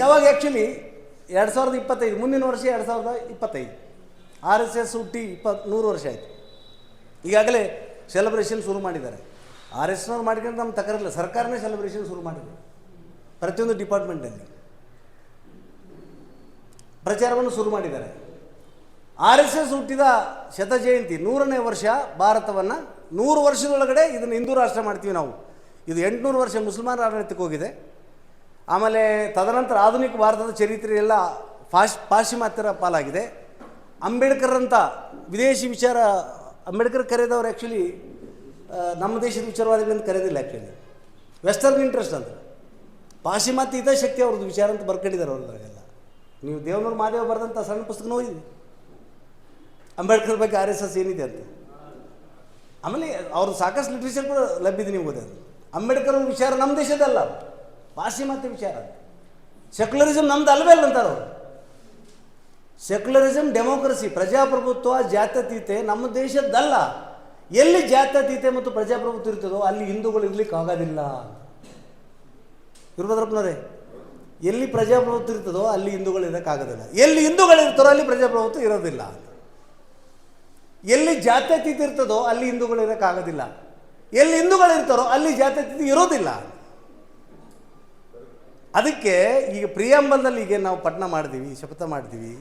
ಯಾವಾಗ ಆ್ಯಕ್ಚುಲಿ ಎರಡು ಸಾವಿರದ ಇಪ್ಪತ್ತೈದು, ಮುಂದಿನ ವರ್ಷ ಎರಡು ಸಾವಿರದ ಇಪ್ಪತ್ತೈದು. ಆರ್ ಎಸ್ ಎಸ್ ಹುಟ್ಟಿ ಇಪ್ಪತ್ತು ನೂರು ವರ್ಷ ಆಯಿತು. ಈಗಾಗಲೇ ಸೆಲೆಬ್ರೇಷನ್ ಶುರು ಮಾಡಿದ್ದಾರೆ. ಆರ್ ಎಸ್ ಎಸ್ನವ್ರು ಮಾಡ್ಕೊಂಡು ನಮ್ಮ ತಕರಿಲ್ಲ ಸರ್ಕಾರನೇ ಸೆಲೆಬ್ರೇಷನ್ ಶುರು ಮಾಡಿದೆ. ಪ್ರತಿಯೊಂದು ಡಿಪಾರ್ಟ್ಮೆಂಟಲ್ಲಿ ಪ್ರಚಾರವನ್ನು ಶುರು ಮಾಡಿದ್ದಾರೆ. ಆರ್ ಎಸ್ ಎಸ್ ಹುಟ್ಟಿದ ಶತ ಜಯಂತಿ ನೂರನೇ ವರ್ಷ ಭಾರತವನ್ನು ನೂರು ವರ್ಷದೊಳಗಡೆ ಇದನ್ನು ಹಿಂದೂ ರಾಷ್ಟ್ರ ಮಾಡ್ತೀವಿ ನಾವು. ಇದು ಎಂಟುನೂರು ವರ್ಷ ಮುಸಲ್ಮಾನರ ಆಡಳಿತಕ್ಕೆ ಹೋಗಿದೆ. ಆಮೇಲೆ ತದನಂತರ ಆಧುನಿಕ ಭಾರತದ ಚರಿತ್ರೆ ಎಲ್ಲ ಪಾಶ್, ಪಾಶ್ಚಿಮಾತ್ಯರ ಪಾಲಾಗಿದೆ. ಅಂಬೇಡ್ಕರ್ ಅಂತ ವಿದೇಶಿ ವಿಚಾರ, ಅಂಬೇಡ್ಕರ್ ಕರೆದವ್ರು ಆ್ಯಕ್ಚುಲಿ ನಮ್ಮ ದೇಶದ ವಿಚಾರವಾದಿಗಳಂತ ಕರೆದಿಲ್ಲ ಆ್ಯಕ್ಚುಲಿ ವೆಸ್ಟರ್ನ್ ಇಂಟ್ರೆಸ್ಟ್ ಅಂತ ಪಾಶ್ಚಿಮಾತ್ಯ ಶಕ್ತಿ ಅವ್ರದ್ದು ವಿಚಾರ ಅಂತ ಬರ್ಕೊಂಡಿದ್ದಾರೆ ಅವ್ರದ್ರಾಗೆಲ್ಲ ನೀವು ದೇವನೂರು ಮಹಾದೇವ ಬರೆದಂಥ ಸಣ್ಣ ಪುಸ್ತಕ ಓದಿದೆ ಅಂಬೇಡ್ಕರ್ ಬಗ್ಗೆ ಆರ್ ಎಸ್ ಎಸ್ ಏನಿದೆ ಅಂತ. ಆಮೇಲೆ ಅವ್ರದ್ದು ಸಾಕಷ್ಟು ಲಿಟ್ರೇಚರ್ ಕೂಡ ಲಭ್ಯತೆ ನೀವು ಓದೋದು ಅಂಬೇಡ್ಕರ್ ವಿಚಾರ ನಮ್ಮ ದೇಶದಲ್ಲ. ಪಾಶ್ಚಿಮಾತ್ಯ ವಿಚಾರ ಸೆಕ್ಯುಲರಿಸಮ್ ನಮ್ದು ಅಲ್ವೇ ಅಲ್ಲ ಅಂತಾರೆ ಅವರು ಸೆಕ್ಯುಲರಿಸಮ್ ಡೆಮೋಕ್ರಸಿ ಪ್ರಜಾಪ್ರಭುತ್ವ, ಜಾತ್ಯತೀತೆ ನಮ್ಮ ದೇಶದ್ದಲ್ಲ. ಎಲ್ಲಿ ಜಾತ್ಯತೀತೆ ಮತ್ತು ಪ್ರಜಾಪ್ರಭುತ್ವ ಇರ್ತದೋ ಅಲ್ಲಿ ಹಿಂದೂಗಳು ಇರ್ಲಿಕ್ಕೆ ಆಗೋದಿಲ್ಲ. ಇರ್ಬೋದ್ರಪ್ಪನವರೇ ಎಲ್ಲಿ ಪ್ರಜಾಪ್ರಭುತ್ವ ಇರ್ತದೋ ಅಲ್ಲಿ ಹಿಂದೂಗಳು ಇರೋಕ್ಕಾಗೋದಿಲ್ಲ ಎಲ್ಲಿ ಹಿಂದೂಗಳು ಇರ್ತಾರೋ ಅಲ್ಲಿ ಪ್ರಜಾಪ್ರಭುತ್ವ ಇರೋದಿಲ್ಲ. ಎಲ್ಲಿ ಜಾತ್ಯತೀತ ಇರ್ತದೋ ಅಲ್ಲಿ ಹಿಂದೂಗಳು ಇರೋಕ್ಕಾಗೋದಿಲ್ಲ ಎಲ್ಲಿ ಹಿಂದೂಗಳು ಇರ್ತಾರೋ ಅಲ್ಲಿ ಜಾತ್ಯತೀತಿ ಇರೋದಿಲ್ಲ. ಅದಕ್ಕೆ ಈಗ ಪ್ರಿಯಾಂಬಲ್ದಲ್ಲಿ ಈಗ ನಾವು ಪಠಣ ಮಾಡಿದ್ದೀವಿ, ಶಪಥ ಮಾಡಿದ್ದೀವಿ.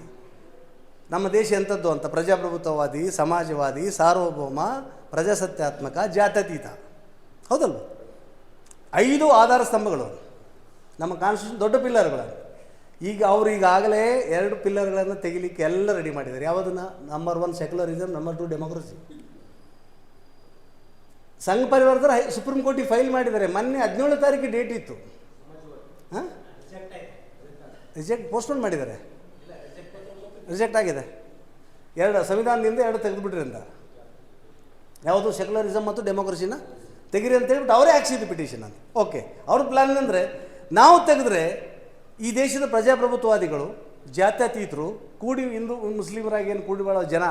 ನಮ್ಮ ದೇಶ ಎಂಥದ್ದು ಅಂತ? ಪ್ರಜಾಪ್ರಭುತ್ವವಾದಿ, ಸಮಾಜವಾದಿ, ಸಾರ್ವಭೌಮ ಪ್ರಜಾಸತ್ಯಾತ್ಮಕ ಜಾತ್ಯತೀತ. ಹೌದಲ್ವ? ಐದು ಆಧಾರ ಸ್ತಂಭಗಳು. ನಮ್ಮ ಕಾನ್ಸ್ಟಿಟ್ಯೂಷನ್ ದೊಡ್ಡ ಪಿಲ್ಲರ್ಗಳು ಈಗ ಅವರು ಈಗಾಗಲೇ ಎರಡು ಪಿಲ್ಲರ್ಗಳನ್ನು ತೆಗಿಲಿಕ್ಕೆ ಎಲ್ಲ ರೆಡಿ ಮಾಡಿದ್ದಾರೆ. ಯಾವುದನ್ನು? Number one secularism number two democracy ಸಂಘ ಪರಿವಾರದವರು ಸುಪ್ರೀಂ ಕೋರ್ಟಿಗೆ ಫೈಲ್ ಮಾಡಿದ್ದಾರೆ. ಮೊನ್ನೆ ಹದಿನೇಳು ತಾರೀಕು ಡೇಟ್ ಇತ್ತು. ರಿಜೆಕ್ಟ್, ಪೋಸ್ಟ್ಪೋನ್ ಮಾಡಿದ್ದಾರೆ. ರಿಜೆಕ್ಟ್ ಆಗಿದೆ. ಎರಡು, ಸಂವಿಧಾನದಿಂದ ಎರಡು ತೆಗೆದುಬಿಟ್ರಿ ಅಂತ ಯಾವುದು ಸೆಕ್ಯುಲರಿಸಮ್ ಮತ್ತು ಡೆಮೋಕ್ರಸಿನ? ತೆಗಿರಿ ಅಂತ ಹೇಳ್ಬಿಟ್ಟು ಅವರೇ ಹಾಕ್ಸಿದ್ದು ಪಿಟಿಷನ್ ಅಂತ. ಓಕೆ. ಅವ್ರ ಪ್ಲ್ಯಾನ್ ಅಂದರೆ ನಾವು ತೆಗೆದ್ರೆ ಈ ದೇಶದ ಪ್ರಜಾಪ್ರಭುತ್ವವಾದಿಗಳು, ಜಾತ್ಯತೀತರು, ಕೂಡಿ ಹಿಂದೂ ಮುಸ್ಲಿಮರಾಗಿ ಏನು ಕೂಡಿ ಬಾಳೋ ಜನ,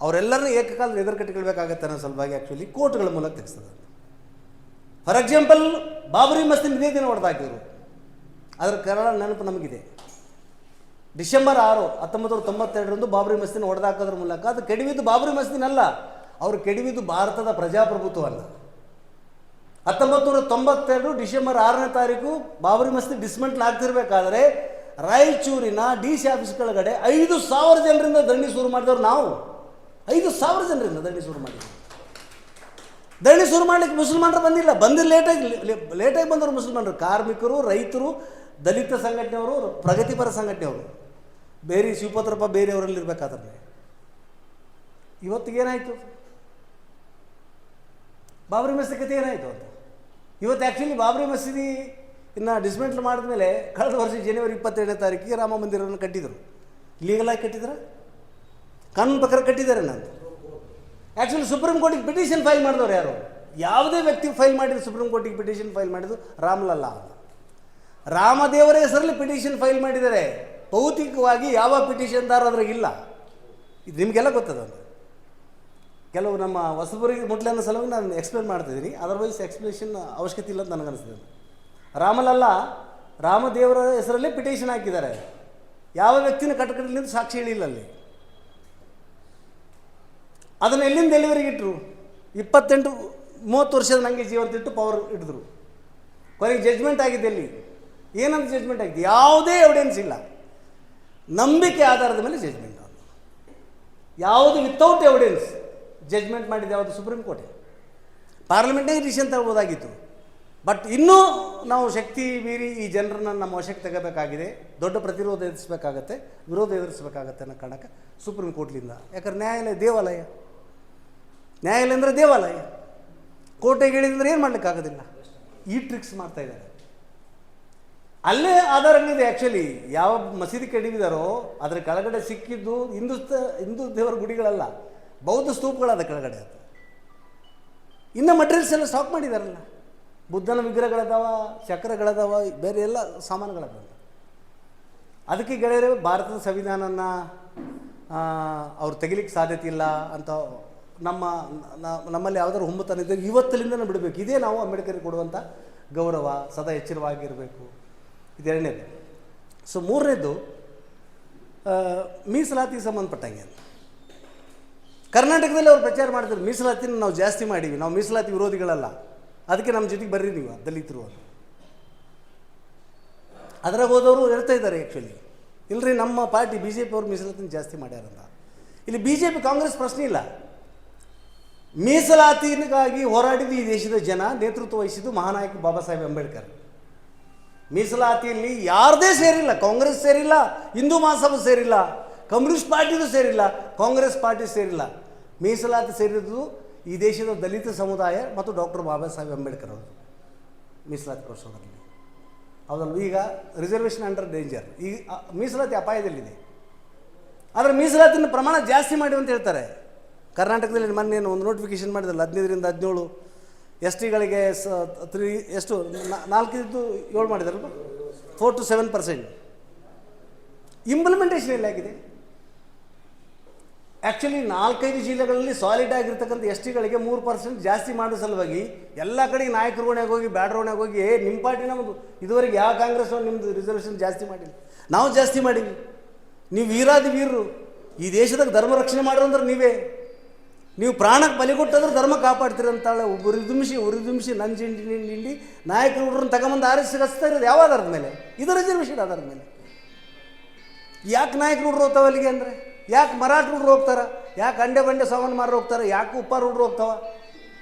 ಅವರೆಲ್ಲರನ್ನೂ ಏಕಕಾಲದ ಎದುರು ಕಟ್ಟಿಕೊಳ್ಬೇಕಾಗತ್ತೆ ಅನ್ನೋ ಸಲುವಾಗಿ ಆ್ಯಕ್ಚುಲಿ ಕೋರ್ಟ್ಗಳ ಮೂಲಕ ತೆಗೆಸ್ತದೆ ಫಾರ್ ಎಕ್ಸಾಂಪಲ್ ಬಾಬರಿ ಮಸ್ತಿನ ಇದೇ ದಿನ ಹೊಡೆದಾಕಿದ್ರು ಅದರ ಕನ್ನಡ ನೆನಪು ನಮಗಿದೆ. ಡಿಸೆಂಬರ್ ಆರು ಹತ್ತೊಂಬತ್ತು ನೂರ ತೊಂಬತ್ತೆರಡರಂದು ಬಾಬರಿ ಮಸ್ತಿನ ಹೊಡೆದಾಕೋದ್ರ ಮೂಲಕ ಅದು ಕೆಡವಿದ್ದು ಬಾಬರಿ ಮಸ್ತಿನಲ್ಲ ಅವರು ಕೆಡವಿದ್ದು ಭಾರತದ ಪ್ರಜಾಪ್ರಭುತ್ವವನ್ನು ಹತ್ತೊಂಬತ್ತು ನೂರ ತೊಂಬತ್ತೆರಡು ಡಿಸೆಂಬರ್ ಆರನೇ ತಾರೀಕು ಬಾಬರಿ ಮಸ್ತಿ ಡಿಸ್ಮೆಂಟ್ಲ್ ಆಗ್ತಿರ್ಬೇಕಾದ್ರೆ ರಾಯಚೂರಿನ ಡಿ ಸಿ ಆಫೀಸ್ ಕೆಳಗಡೆ ಐದು ಸಾವಿರ ಜನರಿಂದ ದಂಡಿ ಶುರು ಮಾಡಿದವ್ರು ನಾವು. ಐದು ಸಾವಿರ ಜನರಿಂದ ದಂಡಿ ಶುರು ಮಾಡಿದ್ವಿ. ದಂಡಿ ಶುರು ಮಾಡ್ಲಿಕ್ಕೆ ಮುಸಲ್ಮಾನರು ಬಂದಿಲ್ಲ. ಬಂದು ಲೇಟಾಗಿ ಲೇಟಾಗಿ ಬಂದರು ಮುಸಲ್ಮಾನರು. ಕಾರ್ಮಿಕರು, ರೈತರು ದಲಿತ ಸಂಘಟನೆಯವರು ಪ್ರಗತಿಪರ ಸಂಘಟನೆಯವರು. ಬೇರೆ ಶಿವಪತ್ರಪ್ಪ ಬೇರೆಯವರಲ್ಲಿ ಇರಬೇಕಾದ್ರೆ ಇವತ್ತಿಗೇನಾಯಿತು? ಬಾಬರಿ ಮಸೀದಿ ಕತೆ ಏನಾಯಿತು ಅಂತ. ಇವತ್ತು ಆ್ಯಕ್ಚುಲಿ ಬಾಬರಿ ಮಸೀದಿ ಇನ್ನು ಡಿಸ್ಮೆಂಟ್ಲ್ ಮಾಡಿದ್ಮೇಲೆ ಕಳೆದ ವರ್ಷ ಜನವರಿ ಇಪ್ಪತ್ತೇಳನೇ ತಾರೀಕಿಗೆ ರಾಮ ಮಂದಿರವನ್ನು ಕಟ್ಟಿದರು. ಲೀಗಲಾಗಿ ಕಟ್ಟಿದ್ರ? ಕಾನೂನು ಪ್ರಕಾರ ಕಟ್ಟಿದ್ದಾರೆ ನಾನು ಆ್ಯಕ್ಚುಲಿ ಸುಪ್ರೀಂ ಕೋರ್ಟಿಗೆ ಪಿಟಿಷನ್ ಫೈಲ್ ಮಾಡಿದವ್ರು ಯಾರು? ಯಾವುದೇ ವ್ಯಕ್ತಿ ಫೈಲ್ ಮಾಡಿದ್ರು ಸುಪ್ರೀಂ ಕೋರ್ಟಿಗೆ ಪಿಟಿಷನ್ ಫೈಲ್ ಮಾಡಿದ್ದು ರಾಮ್ಲಲ್ಲ ರಾಮದೇವರ ಹೆಸರಲ್ಲಿ ಪಿಟಿಷನ್ ಫೈಲ್ ಮಾಡಿದ್ದಾರೆ. ಭೌತಿಕವಾಗಿ ಯಾವ ಪಿಟಿಷನ್ದಾರ ಅದ್ರಾಗ ಇಲ್ಲ. ಇದು ನಿಮಗೆಲ್ಲ ಗೊತ್ತದ ಕೆಲವು ನಮ್ಮ ಹೊಸಬರಿಗೆ ಮುಟ್ಲೆ ಅನ್ನೋ ಸಲುವಾಗಿ ನಾನು ಎಕ್ಸ್ಪ್ಲೇನ್ ಮಾಡ್ತಿದ್ದೀನಿ. ಅದರ್ವೈಸ್ ಎಕ್ಸ್ಪ್ಲೇಷನ್ ಅವಶ್ಯಕತೆ ಇಲ್ಲ ಅಂತ ನನಗನ್ನಿಸ್ತದೆ ರಾಮಲಲ್ಲ ರಾಮದೇವರ ಹೆಸರಲ್ಲಿ ಪಿಟಿಷನ್ ಹಾಕಿದ್ದಾರೆ. ಯಾವ ವ್ಯಕ್ತಿನ ಕಟಕಟಲಿಂದ ಸಾಕ್ಷಿ ಹೇಳಿಲ್ಲ ಅಲ್ಲಿ. ಅದನ್ನು ಎಲ್ಲಿಂದ ಎಲ್ಲಿವರೆಗೆ ಇಟ್ಟರು ಇಪ್ಪತ್ತೆಂಟು, ಮೂವತ್ತು ವರ್ಷದ ನನಗೆ ಜೀವಂತಿಟ್ಟು ಪವರ್ ಹಿಡಿದ್ರು ಕೊನೆಗೆ ಜಡ್ಜ್ಮೆಂಟ್ ಆಗಿದೆ ಎಲ್ಲಿ ಏನಂತ ಜಜ್ಮೆಂಟ್ ಆಗಿದೆ ಯಾವುದೇ ಎವಿಡೆನ್ಸ್ ಇಲ್ಲ. ನಂಬಿಕೆ ಆಧಾರದ ಮೇಲೆ ಜಡ್ಜ್ಮೆಂಟ್ ಯಾವುದು ವಿತೌಟ್ ಎವಿಡೆನ್ಸ್ ಜಜ್ಮೆಂಟ್ ಮಾಡಿದ ಯಾವುದು ಸುಪ್ರೀಂ ಕೋರ್ಟ್ ಪಾರ್ಲಿಮೆಂಟೇ ಡಿಸಿಷನ್ ತಗೋಬೋದಾಗಿತ್ತು. ಬಟ್ ಇನ್ನೂ ನಾವು ಶಕ್ತಿ ಮೀರಿ ಈ ಜನರನ್ನು ನಮ್ಮ ವಶಕ್ಕೆ ತೆಗಬೇಕಾಗಿದೆ. ದೊಡ್ಡ ಪ್ರತಿರೋಧ ಎದುರಿಸಬೇಕಾಗತ್ತೆ, ವಿರೋಧ ಎದುರಿಸಬೇಕಾಗತ್ತೆ ಅನ್ನೋ ಕಾರಣಕ್ಕೆ ಸುಪ್ರೀಂ ಕೋರ್ಟ್ಲಿಂದ ಯಾಕಂದ್ರೆ ನ್ಯಾಯಾಲಯ ದೇವಾಲಯ. ನ್ಯಾಯಾಲಯ ಅಂದರೆ ದೇವಾಲಯ. ಕೋರ್ಟಿಗೆ ಹೇಳಿದ್ರೆ ಏನು ಮಾಡಲಿಕ್ಕಾಗೋದಿಲ್ಲ? ಈ ಟ್ರಿಕ್ಸ್ ಮಾಡ್ತಾ ಇದ್ದಾರೆ. ಅಲ್ಲೇ ಆಧಾರಗಳಿದೆ ಆ್ಯಕ್ಚುಲಿ ಯಾವ ಮಸೀದಿ ಕಡಿಮಿದಾರೋ ಅದರ ಕೆಳಗಡೆ ಸಿಕ್ಕಿದ್ದು ಹಿಂದೂ ಹಿಂದೂ ದೇವರ ಗುಡಿಗಳಲ್ಲ, ಬೌದ್ಧ ಸ್ತೂಪಗಳಾದ ಕೆಳಗಡೆ ಅದು. ಇನ್ನು ಮಟೀರಿಯಲ್ಸ್ ಎಲ್ಲ ಸ್ಟಾಕ್ ಮಾಡಿದಾರಲ್ಲ. ಬುದ್ಧನ ವಿಗ್ರಹಗಳದಾವ, ಚಕ್ರಗಳದಾವ, ಬೇರೆ ಎಲ್ಲ ಸಾಮಾನುಗಳದಾವ. ಅದಕ್ಕೆ ಗೆಳೆಯರೆ, ಭಾರತದ ಸಂವಿಧಾನನ ಅವ್ರು ತೆಗಿಲಿಕ್ಕೆ ಸಾಧ್ಯತೆ ಇಲ್ಲ ಅಂತ ನಮ್ಮ ನಮ್ಮಲ್ಲಿ ಯಾವುದಾದ್ರು ಹುಮ್ಮತನ ಇದ್ದರೆ ಇವತ್ತಲಿಂದನೂ ಬಿಡಬೇಕು. ಇದೇ ನಾವು ಅಂಬೇಡ್ಕರ್ಗೆ ಕೊಡುವಂಥ ಗೌರವ, ಸದಾ ಎಚ್ಚರವಾಗಿರಬೇಕು. ಇದು ಎರಡನೇದು ಸೊ ಮೂರನೇದು ಮೀಸಲಾತಿಗೆ ಸಂಬಂಧಪಟ್ಟಂಗೆ ಕರ್ನಾಟಕದಲ್ಲಿ ಅವ್ರು ಪ್ರಚಾರ ಮಾಡ್ತಾರೆ ಮೀಸಲಾತಿನ ನಾವು ಜಾಸ್ತಿ ಮಾಡೀವಿ ನಾವು ಮೀಸಲಾತಿ ವಿರೋಧಿಗಳಲ್ಲ. ಅದಕ್ಕೆ ನಮ್ಮ ಜೊತೆಗೆ ಬರ್ರಿ ನೀವು, ದಲಿತರು ಅಂತ. ಅದ್ರಾಗ ಹೋದವರು ಹೇಳ್ತಾ ಇದ್ದಾರೆ ಆ್ಯಕ್ಚುಲಿ ಇಲ್ಲರಿ ನಮ್ಮ ಪಾರ್ಟಿ ಬಿ ಜೆ ಪಿ ಅವ್ರು ಮೀಸಲಾತಿನ ಜಾಸ್ತಿ ಮಾಡ್ಯಾರಂತ. ಇಲ್ಲಿ ಬಿ ಜೆ ಪಿ ಕಾಂಗ್ರೆಸ್ ಪ್ರಶ್ನೆ ಇಲ್ಲ. ಮೀಸಲಾತಿಗಾಗಿ ಹೋರಾಡಿದ ಈ ದೇಶದ ಜನ, ನೇತೃತ್ವ ವಹಿಸಿದ್ದು ಮಹಾನಾಯಕ ಬಾಬಾ ಸಾಹೇಬ್ ಅಂಬೇಡ್ಕರ್. ಮೀಸಲಾತಿಯಲ್ಲಿ ಯಾರದೇ ಸೇರಿಲ್ಲ, ಕಾಂಗ್ರೆಸ್ ಸೇರಿಲ್ಲ, ಹಿಂದೂ ಮಹಾಸಭಾ ಸೇರಿಲ್ಲ, ಕಮ್ಯುನಿಸ್ಟ್ ಪಾರ್ಟಿದು ಸೇರಿಲ್ಲ, ಕಾಂಗ್ರೆಸ್ ಪಾರ್ಟಿ ಸೇರಿಲ್ಲ. ಮೀಸಲಾತಿ ಸೇರಿದ್ದು ಈ ದೇಶದ ದಲಿತ ಸಮುದಾಯ ಮತ್ತು ಡಾಕ್ಟರ್ ಬಾಬಾ ಸಾಹೇಬ್ ಅಂಬೇಡ್ಕರ್ ಅವರು ಮೀಸಲಾತಿ ಕೊಡಿಸೋದ್ರಲ್ಲಿ. ಹೌದಲ್ವ? ಈಗ ರಿಸರ್ವೇಷನ್ ಅಂಡರ್ ಡೇಂಜರ್ ಈ ಮೀಸಲಾತಿ ಅಪಾಯದಲ್ಲಿದೆ. ಆದರೆ ಮೀಸಲಾತಿನ ಪ್ರಮಾಣ ಜಾಸ್ತಿ ಮಾಡಿ ಅಂತ ಹೇಳ್ತಾರೆ. ಕರ್ನಾಟಕದಲ್ಲಿ ಮೊನ್ನೆ ಒಂದು ನೋಟಿಫಿಕೇಶನ್ ಮಾಡಿದಲ್ಲ ಹದಿನೈದರಿಂದ ಹದಿನೇಳು. ಎಸ್ ಟಿಗಳಿಗೆ ಸ, ತ್ರೀ, ಎಷ್ಟು ನಾಲ್ಕಿದ್ದು ನಾಲ್ಕೈದು ಏಳು ಮಾಡಿದಾರಲ್ಲ four to seven percent implementation ಎಲ್ಲಾಗಿದೆ actually ನಾಲ್ಕೈದು ಜಿಲ್ಲೆಗಳಲ್ಲಿ ಸಾಲಿಡ್ ಆಗಿರ್ತಕ್ಕಂಥ ಎಸ್ ಟಿಗಳಿಗೆ ಮೂರು ಪರ್ಸೆಂಟ್ ಜಾಸ್ತಿ ಮಾಡೋ ಸಲುವಾಗಿ ಎಲ್ಲ ಕಡೆಗೆ ನಾಯಕರ ಓಣ್ಯಾಗ ಹೋಗಿ, ಬ್ಯಾಡ್ರ ಓಣ್ಯಾಗ ಹೋಗಿ ನಿಮ್ಮ ಪಾರ್ಟಿ ನಮ್ಮದು ಇದುವರೆಗೆ ಯಾವ ಕಾಂಗ್ರೆಸ್ ನಿಮ್ಮದು ರಿಸರ್ವೇಷನ್ ಜಾಸ್ತಿ ಮಾಡಿಲ್ಲ. ನಾವು ಜಾಸ್ತಿ ಮಾಡೀವಿ ನೀವು ವೀರಾದಿ ವೀರರು. ಈ ದೇಶದಾಗ ಧರ್ಮ ರಕ್ಷಣೆ ಮಾಡಿರಂದ್ರೆ ನೀವೇ. ನೀವು ಪ್ರಾಣಕ್ಕೆ ಬಲಿ ಕೊಟ್ಟಂದ್ರೆ ಧರ್ಮ ಕಾಪಾಡ್ತೀರಂತಾಳೆ ಉರಿದುಂಬಿಸಿ ಉರಿದುಂಬಿಸಿ ನಂಜಿಂಡಿ ನಿಂಡಿ ನಾಯಕರು ಹುಡ್ರನ್ನ ತಗೊಂಬಂದು ಆರಿಸಿ ರಸ್ತಾ ಇರೋದು ಯಾವ ಅದರ ಮೇಲೆ? ಇದು ರಿಸರ್ವೇಷನ್ ಅದರ ಮೇಲೆ. ಯಾಕೆ ನಾಯಕರು ಹುಡ್ರು ಹೋಗ್ತಾವ ಅಲ್ಲಿಗೆ ಅಂದರೆ? ಯಾಕೆ ಮರಾಠ ಹುಡ್ರು ಹೋಗ್ತಾರ? ಯಾಕೆ ಅಂಡೆ ಬಂಡೆ ಸಾಮಾನು ಮಾರು ಹೋಗ್ತಾರೆ? ಯಾಕೆ ಉಪ್ಪಾರ ಹುಡ್ರು ಹೋಗ್ತಾವ?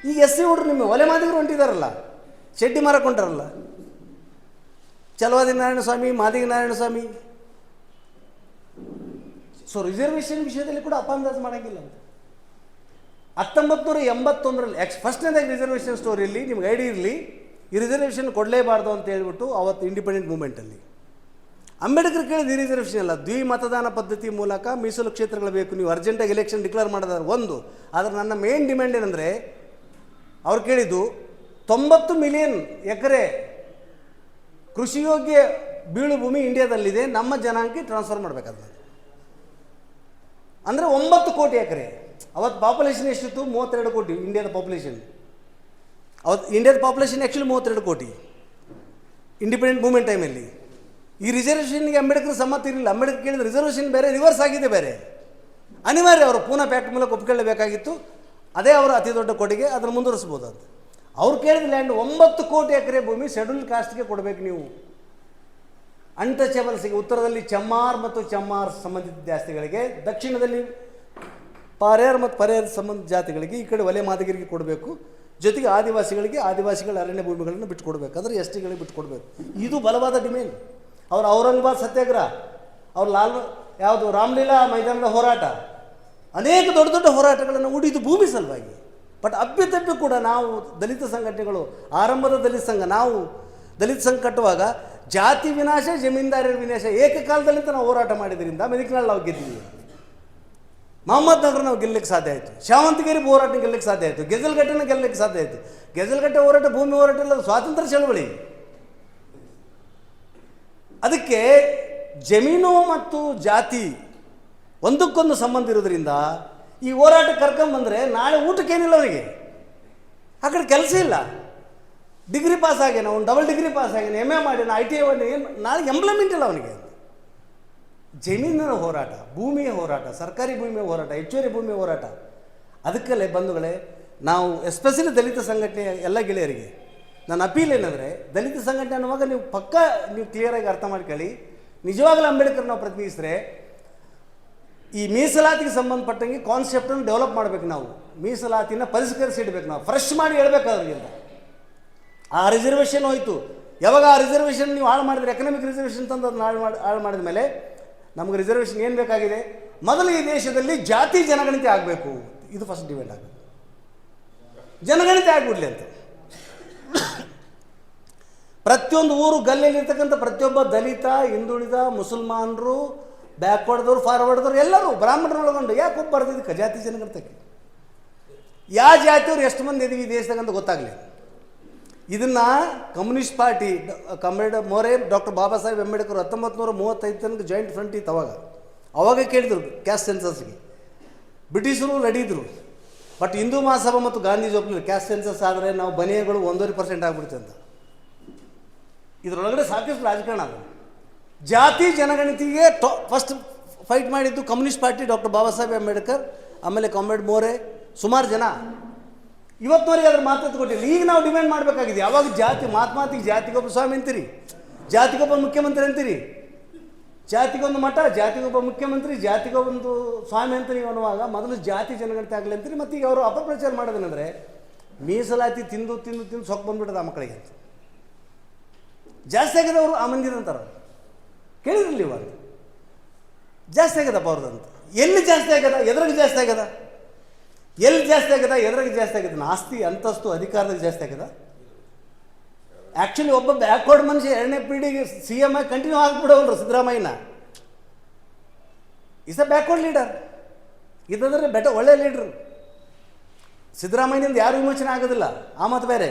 ಈಗ ಎಸ್ ಸಿ ಹುಡ್ರು ನಿಮ್ಮ ಒಲೆ ಮಾದಿಗರು ಹೊಂಟಿದಾರಲ್ಲ, ಚಡ್ಡಿ ಮಾರಕ್ಕೆ ಹೊಂಟಾರಲ್ಲ ಚಲವಾದಿ ನಾರಾಯಣ ಸ್ವಾಮಿ ಮಾದಿಗ ನಾರಾಯಣ ಸ್ವಾಮಿ. ಸೊ ರಿಸರ್ವೇಷನ್ ವಿಷಯದಲ್ಲಿ ಕೂಡ ಅಪಾಂದಾಜು ಮಾಡೋಂಗಿಲ್ಲ ಅಂತ. ಹತ್ತೊಂಬತ್ತು ನೂರ ಎಂಬತ್ತೊಂದರಲ್ಲಿ ಎಕ್ಸ್ ಫಸ್ಟ್ನೇದಾಗಿ ರಿಸರ್ವೇಷನ್ ಸ್ಟೋರಿಯಲ್ಲಿ ನಿಮ್ಗೆ ಐಡಿ ಇರಲಿ, ಈ ರಿಸರ್ವೇಷನ್ ಕೊಡಲೇಬಾರ್ದು ಅಂತ ಹೇಳ್ಬಿಟ್ಟು ಅವತ್ತು ಇಂಡಿಪೆಂಡೆಂಟ್ ಮೂಮೆಂಟಲ್ಲಿ ಅಂಬೇಡ್ಕರ್ ಕೇಳಿದ ಈ ರಿಸರ್ವೇಷನ್ ಅಲ್ಲ ದ್ವಿ ಮತದಾನ ಪದ್ಧತಿ ಮೂಲಕ ಮೀಸಲು ಕ್ಷೇತ್ರಗಳು ಬೇಕು, ನೀವು ಅರ್ಜೆಂಟಾಗಿ ಎಲೆಕ್ಷನ್ ಡಿಕ್ಲೇರ್ ಮಾಡೋದಾದ್ರೆ ಒಂದು, ಆದರೆ ನನ್ನ ಮೇನ್ ಡಿಮ್ಯಾಂಡ್ ಏನಂದರೆ, ಅವ್ರು ಕೇಳಿದ್ದು ತೊಂಬತ್ತು ಮಿಲಿಯನ್ ಎಕರೆ ಕೃಷಿಯೋಗ್ಯ ಬೀಳು ಭೂಮಿ ಇಂಡಿಯಾದಲ್ಲಿದೆ ನಮ್ಮ ಜನಾಂಗಕ್ಕೆ ಟ್ರಾನ್ಸ್ಫರ್ ಮಾಡಬೇಕಾದ್ರೆ ಅಂದರೆ ಒಂಬತ್ತು ಕೋಟಿ ಎಕರೆ. ಅವತ್ತು ಪಾಪ್ಯುಲೇಷನ್ ಎಷ್ಟಿತ್ತು? ಮೂವತ್ತೆರಡು ಕೋಟಿ ಇಂಡಿಯಾದ ಪಾಪ್ಯುಲೇಷನ್ ಅವತ್ತು ಇಂಡಿಯಾದ ಪಾಪ್ಯುಲೇಷನ್ ಆ್ಯಕ್ಚುಲಿ ಮೂವತ್ತೆರಡು ಕೋಟಿ. ಇಂಡಿಪೆಂಡೆಂಟ್ ಮೂವ್ಮೆಂಟ್ ಟೈಮಲ್ಲಿ ಈ ರಿಸರ್ವೇಷನ್ಗೆ ಅಂಬೇಡ್ಕರ್ ಸಮ್ಮತಿ ಇರಲಿಲ್ಲ. ಅಂಬೇಡ್ಕರ್ ಕೇಳಿದ ರಿಸರ್ವೇಷನ್ ಬೇರೆ ರಿವರ್ಸ್ ಆಗಿದೆ ಬೇರೆ. ಅನಿವಾರ್ಯ ಅವರು ಪೂನಾ ಪ್ಯಾಕ್ಟ್ ಮೂಲಕ ಒಪ್ಕೊಳ್ಳಬೇಕಾಗಿತ್ತು ಅದೇ ಅವರ ಅತಿ ದೊಡ್ಡ ಕೊಡುಗೆ, ಅದನ್ನು ಮುಂದುವರಿಸ್ಬೋದು ಅಂತ ಅವ್ರು ಕೇಳಿದ ಲ್ಯಾಂಡ್ ಒಂಬತ್ತು ಕೋಟಿ ಎಕರೆ ಭೂಮಿ ಶೆಡ್ಯೂಲ್ ಕಾಸ್ಟ್ಗೆ ಕೊಡಬೇಕು ನೀವು. ಅನ್ಟಚಬಲ್ಸ್ಗೆ ಉತ್ತರದಲ್ಲಿ ಚಮ್ಮಾರ್ ಮತ್ತು ಚಮ್ಮಾರ್ ಸಂಬಂಧಿತ ಜಾಸ್ತಿಗಳಿಗೆ, ದಕ್ಷಿಣದಲ್ಲಿ ಪಾರ್ಯಾರ್ ಮತ್ತು ಪರ್ಯಾರ ಸಂಬಂಧ ಜಾತಿಗಳಿಗೆ ಈ ಕಡೆ ಒಲೆ ಮಾದಗಿರಿಗೆ ಕೊಡಬೇಕು. ಜೊತೆಗೆ ಆದಿವಾಸಿಗಳಿಗೆ ಆದಿವಾಸಿಗಳ ಅರಣ್ಯ ಭೂಮಿಗಳನ್ನು ಬಿಟ್ಟುಕೊಡ್ಬೇಕಾದ್ರೆ ಎಸ್ ಟಿಗಳಿಗೆ ಬಿಟ್ಟುಕೊಡ್ಬೇಕು. ಇದು ಬಲವಾದ ಡಿಮ್ಯಾಂಡ್ ಅವ್ರ ಔರಂಗಾಬಾದ್ ಸತ್ಯಾಗ್ರಹ, ಅವ್ರ ಲಾಲ್ ಯಾವುದು ರಾಮಲೀಲಾ ಮೈದಾನದ ಹೋರಾಟ, ಅನೇಕ ದೊಡ್ಡ ದೊಡ್ಡ ಹೋರಾಟಗಳನ್ನು ಉಡಿದು ಭೂಮಿ ಸಲುವಾಗಿ. ಬಟ್ ಅಪ್ಪಿತಪ್ಪಿ ಕೂಡ ನಾವು ದಲಿತ ಸಂಘಟನೆಗಳು, ಆರಂಭದ ದಲಿತ ಸಂಘ, ನಾವು ದಲಿತ ಸಂಘ ಕಟ್ಟುವಾಗ ಜಾತಿ ವಿನಾಶ, ಜಮೀನ್ದಾರರ ವಿನಾಶ, ಏಕಕಾಲದಲ್ಲಿ ನಾವು ಹೋರಾಟ ಮಾಡಿದ್ರಿಂದ ಮೆದಿಕ್ನಲ್ಲಿ ನಾವು ಗೆದ್ದಿದ್ದೀವಿ. ಮೊಹಮ್ಮದ್ ನಗರ ನಾವು ಗೆಲ್ಲಕ್ಕೆ ಸಾಧ್ಯ ಆಯಿತು. ಶಾವಂತಗಿರಿ ಹೋರಾಟ ಗೆಲ್ಲಕ್ಕೆ ಸಾಧ್ಯ ಆಯಿತು. ಗೆಜಲ್ಗಟ್ಟನ ಗೆಲ್ಲಕ್ಕೆ ಸಾಧ್ಯ ಆಯಿತು. ಗೆಜಲ್ಗಟ್ಟೆ ಹೋರಾಟ ಭೂಮಿ ಹೋರಾಟ ಇಲ್ಲ ಸ್ವಾತಂತ್ರ್ಯ ಚಳವಳಿ. ಅದಕ್ಕೆ ಜಮೀನು ಮತ್ತು ಜಾತಿ ಒಂದಕ್ಕೊಂದು ಸಂಬಂಧ ಇರೋದ್ರಿಂದ ಈ ಹೋರಾಟ ಕರ್ಕೊಂಬಂದರೆ ನಾಳೆ ಊಟಕ್ಕೇನಿಲ್ಲ ಅವನಿಗೆ ಆ ಕಡೆ ಕೆಲಸ ಇಲ್ಲ. ಡಿಗ್ರಿ ಪಾಸ್ ಆಗ್ಯಾನ ಅವ್ನು ಡಬಲ್ ಡಿಗ್ರಿ ಪಾಸ್ ಆಗ್ಯಾನ ಎಂ ಎ ಮಾಡ್ಯಾನ ಐ ಟಿ ಐ ಏನು ನಾಳೆ ಎಂಪ್ಲಾಯ್ಮೆಂಟ್ ಇಲ್ಲ ಅವನಿಗೆ. ಜಮೀನಿನ ಹೋರಾಟ, ಭೂಮಿಯ ಹೋರಾಟ, ಸರ್ಕಾರಿ ಭೂಮಿಯ ಹೋರಾಟ, ಹೆಚ್ಚುವರಿ ಭೂಮಿಯ ಹೋರಾಟ. ಅದಕ್ಕಲ್ಲೇ ಬಂಧುಗಳೇ, ನಾವು ಎಸ್ಪೆಷಲಿ ದಲಿತ ಸಂಘಟನೆ ಎಲ್ಲ ಗೆಳೆಯರಿಗೆ, ನನ್ನ ಅಪೀಲ್ ಏನಂದರೆ, ದಲಿತ ಸಂಘಟನೆ ಅನ್ನುವಾಗ ನೀವು ಪಕ್ಕ ನೀವು ಕ್ಲಿಯರಾಗಿ ಅರ್ಥ ಮಾಡ್ಕೊಳ್ಳಿ. ನಿಜವಾಗ್ಲೂ ಅಂಬೇಡ್ಕರ್ ನಾವು ಪ್ರತಿನಿಧಿಸಿದ್ರೆ, ಈ ಮೀಸಲಾತಿಗೆ ಸಂಬಂಧಪಟ್ಟಂಗೆ ಕಾನ್ಸೆಪ್ಟನ್ನು ಡೆವಲಪ್ ಮಾಡಬೇಕು ನಾವು. ಮೀಸಲಾತಿನ ಪರಿಷ್ಕರಿಸಿ ಇಡಬೇಕು ನಾವು. ಫ್ರೆಶ್ ಮಾಡಿ ಹೇಳಬೇಕು ಅದರಿಂದ. ಆ ರಿಸರ್ವೇಷನ್ ಹೋಯಿತು. ಯಾವಾಗ ಆ ರಿಸರ್ವೇಷನ್ ನೀವು ಹಾಳು ಮಾಡಿದ್ರೆ ಎಕನಾಮಿಕ್ ರಿಸರ್ವೇಷನ್ ತಂದು ಅದನ್ನ ಹಾಳು ಮಾಡಿ, ಹಾಳು ಮಾಡಿದ ಮೇಲೆ ನಮಗೆ ರಿಸರ್ವೇಷನ್ ಏನು ಬೇಕಾಗಿದೆ? ಮೊದಲು ಈ ದೇಶದಲ್ಲಿ ಜಾತಿ ಜನಗಣತಿ ಆಗಬೇಕು. ಇದು ಫಸ್ಟ್ ಡಿಪೆಂಡ್ ಆಗಬೇಕು. ಜನಗಣತಿ ಆಗಿಬಿಡ್ಲಿ ಅಂತ. ಪ್ರತಿಯೊಂದು ಊರು ಗಲ್ಲಿಯಲ್ಲಿರ್ತಕ್ಕಂಥ ಪ್ರತಿಯೊಬ್ಬ ದಲಿತ, ಹಿಂದುಳಿದ, ಮುಸಲ್ಮಾನರು, ಬ್ಯಾಕ್ವರ್ಡ್ದವ್ರು, ಫಾರ್ವರ್ಡ್ದವ್ರು ಎಲ್ಲರೂ ಬ್ರಾಹ್ಮಣರು ಒಳಗೊಂಡು ಯಾಕೆ ಒಬ್ಬ ಬರ್ದಿದ್ದಕ್ಕೆ ಜಾತಿ ಜನಗಣತಿ ಯಾವ ಜಾತಿಯವ್ರು ಎಷ್ಟು ಮಂದಿ ಇದೀವಿ ಈ ದೇಶದಾಗ ಅಂತ ಗೊತ್ತಾಗಲಿ ಇದನ್ನು communist party comrade More, doctor Baba Saheb Ambedkar ಹತ್ತೊಂಬತ್ತು ನೂರ ಮೂವತ್ತೈದು ತನಕ ಜಾಯಿಂಟ್ ಫ್ರಂಟ್ ಇತ್ತು ಅವಾಗ. ಅವಾಗ ಕೇಳಿದರು ಕ್ಯಾಸ್ಟ್ ಸೆನ್ಸಸ್ಗೆ ಬ್ರಿಟಿಷರು ರೆಡಿ ಇದ್ರು ಬಟ್ ಹಿಂದೂ ಮಹಾಸಭಾ ಮತ್ತು ಗಾಂಧೀಜಿ ಒಪ್ಪಲಿಲ್ಲ ಕ್ಯಾಸ್ಟ್ ಸೆನ್ಸಸ್ ಆದರೆ ನಾವು ಬನಿಯಗಳು ಒಂದೂವರೆ ಪರ್ಸೆಂಟ್ ಆಗ್ಬಿಡುತ್ತೆ ಅಂತ. ಇದರೊಳಗಡೆ ಸಾಕಷ್ಟು ರಾಜಕಾರಣ ಅದು ಜಾತಿ ಜನಗಣತಿಗೆ ಟೊ ಫಸ್ಟ್ ಫೈಟ್ ಮಾಡಿದ್ದು communist party, doctor Baba Saheb Ambedkar, ಆಮೇಲೆ ಕಾಮ್ರೇಡ್ ಮೋರೆ, ಸುಮಾರು ಜನ. ಇವತ್ತಿನವರೆಗೆ ಅದ್ರ ಮಾತು ಕೊಟ್ಟಿಲ್ಲ ಈಗ ನಾವು ಡಿಮ್ಯಾಂಡ್ ಮಾಡಬೇಕಾಗಿದೆ. ಯಾವಾಗ ಜಾತಿ, ಮಾತು ಮಾತಿಗೆ ಜಾತಿಗೊಬ್ಬ ಸ್ವಾಮಿ ಅಂತೀರಿ? ಜಾತಿಗೊಬ್ಬ ಮುಖ್ಯಮಂತ್ರಿ ಅಂತೀರಿ? ಜಾತಿಗೊಂದು ಮಠ, ಜಾತಿಗೊಬ್ಬ ಮುಖ್ಯಮಂತ್ರಿ ಜಾತಿಗೊಬ್ಬೊಂದು ಸ್ವಾಮಿ ಅಂತ ನೀವು ಅನ್ನುವಾಗ ಮೊದಲು ಜಾತಿ ಜನಗಣತಿ ಆಗಲಿ ಅಂತೀರಿ ಮತ್ತು ಈಗ ಅವರು ಅಪಪ್ರಚಾರ ಮಾಡೋದೇನೆಂದರೆ ಮೀಸಲಾತಿ ತಿಂದು ತಿಂದು ತಿಂದು ಸೊಕ್ಕ ಬಂದ್ಬಿಟ್ಟದ ಆ ಮಕ್ಕಳಿಗೆ ಜಾಸ್ತಿ ಅವರು, ಆ ಮಂದಿರ ಅಂತಾರೆ ಕೇಳಿರಲಿ ಇವಾಗ? ಜಾಸ್ತಿ ಆಗ್ಯದಪ್ಪ ಅವ್ರದ್ದು ಅಂತ ಎಲ್ಲಿ ಜಾಸ್ತಿ ಆಗ್ಯದ? ಎದ್ರಾಗ ಜಾಸ್ತಿ ಆಗ್ಯದ? ಎಲ್ಲಿ ಜಾಸ್ತಿ ಆಗಿದೆ, ಎದ್ರಾಗ ಜಾಸ್ತಿ ಆಗಿದೆ, ಆಸ್ತಿ, ಅಂತಸ್ತು ಅಧಿಕಾರದಾಗ ಜಾಸ್ತಿ ಆಗ್ಯದ ಆ್ಯಕ್ಚುಲಿ ಒಬ್ಬ ಬ್ಯಾಕ್ವರ್ಡ್ ಮನುಷ್ಯ ಎರಡನೇ ಪೀಳಿಗೆ ಸಿ ಎಂ ಆಗಿ ಕಂಟಿನ್ಯೂ ಆಗಿಬಿಡೋಲ್ರು ಸಿದ್ದರಾಮಯ್ಯನ. ಇಸ್ ಅ ಬ್ಯಾಕ್ವರ್ಡ್ ಲೀಡರ್ ಇದಂದ್ರೆ ಬೆಟ ಒಳ್ಳೆ ಲೀಡರ್ ಸಿದ್ದರಾಮಯ್ಯನಿಂದ ಯಾರು ವಿಮೋಚನೆ ಆಗೋದಿಲ್ಲ. ಆ ಮತ್ತು ಬೇರೆ.